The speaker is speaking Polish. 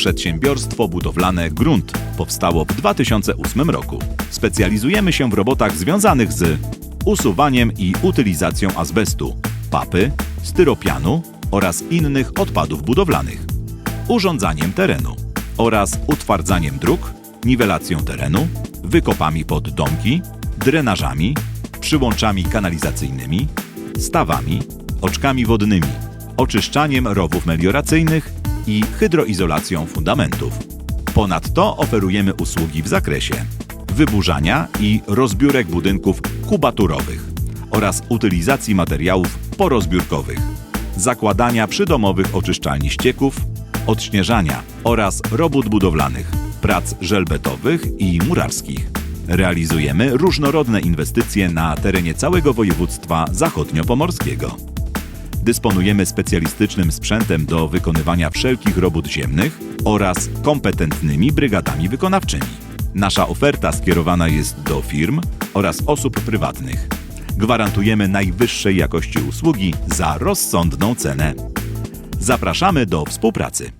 Przedsiębiorstwo budowlane Grunt powstało w 2008 roku. Specjalizujemy się w robotach związanych z usuwaniem i utylizacją azbestu, papy, styropianu oraz innych odpadów budowlanych, urządzaniem terenu oraz utwardzaniem dróg, niwelacją terenu, wykopami pod domki, drenażami, przyłączami kanalizacyjnymi, stawami, oczkami wodnymi, oczyszczaniem rowów melioracyjnych i hydroizolacją fundamentów. Ponadto oferujemy usługi w zakresie wyburzania i rozbiórek budynków kubaturowych oraz utylizacji materiałów porozbiórkowych, zakładania przydomowych oczyszczalni ścieków, odśnieżania oraz robót budowlanych, prac żelbetowych i murarskich. Realizujemy różnorodne inwestycje na terenie całego województwa zachodniopomorskiego. Dysponujemy specjalistycznym sprzętem do wykonywania wszelkich robót ziemnych oraz kompetentnymi brygadami wykonawczymi. Nasza oferta skierowana jest do firm oraz osób prywatnych. Gwarantujemy najwyższej jakości usługi za rozsądną cenę. Zapraszamy do współpracy.